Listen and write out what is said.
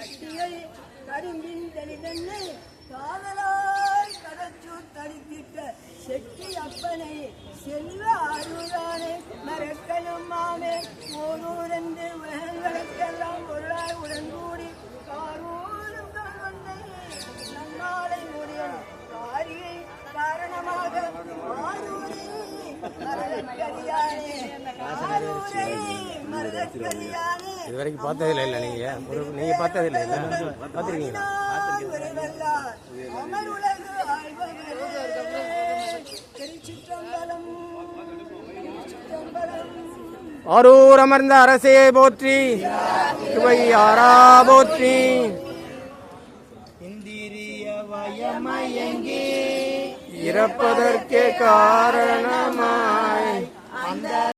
கட்டியை கரும்பின் தெளிதன்னை காதலாய் கடச்சூர் தடித்திட்ட செட்டி அப்பனை செல்வ அருளானே மறக்கணும் மாமே. ஓரூரந்து உலகங்களுக்கெல்லாம் பொருளாய் உடன்கூடி காரூரும் கண்வந்தை. நன்னாளை முடியும் காரியை காரணமாக ஆரூரை மரதக்கரியானே ஆரூரை இது வரைக்கும் பார்த்ததில்லை இல்லை நீங்கள் ஒரு நீங்கள் பார்த்ததில்லை இல்லை? பார்த்துருக்கீங்களா? ஆரூர் அமர்ந்த அரசையை போற்றி இவை ஆரா போற்றி. இந்திரிய வயமயங்கி? இறப்பதற்கே காரணமா?